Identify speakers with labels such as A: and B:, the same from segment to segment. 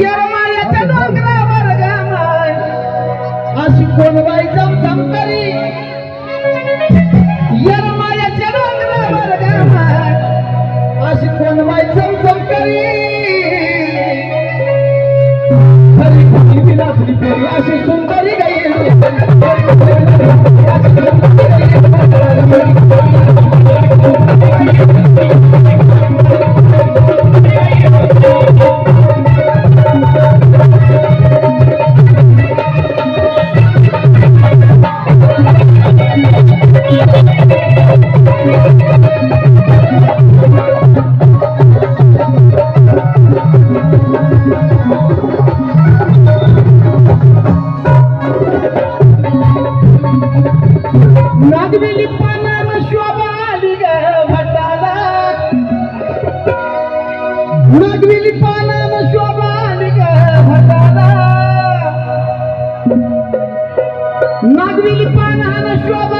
A: You're my little अशी कोण बाई चमचम करी? डोंगरावर गामाय अशी कोण बाई करी? खरी खुशी विलासली फेरी अशी सुंदरी नागवेली पानानं शोभा आली ग भटाला. नागवेली पानानं शोभा आली ग भटाला. नागवेली पानानं शोभा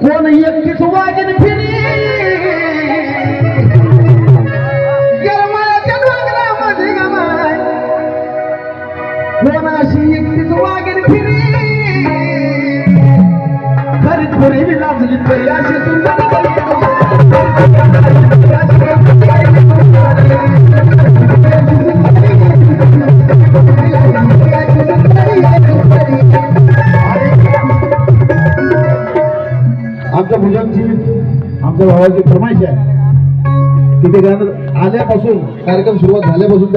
A: कोण एकटीच वागेन फिरी गरमाच्या डोंगरामध्ये गमाय कोणाशी एकटीच वागेन फिरी खरी थोडी तरी अशी सुंदर
B: आमच्या आमच्या भावाची फरमाईश आहे. की ते गाणं आल्यापासून कार्यक्रम सुरुवात झाल्यापासून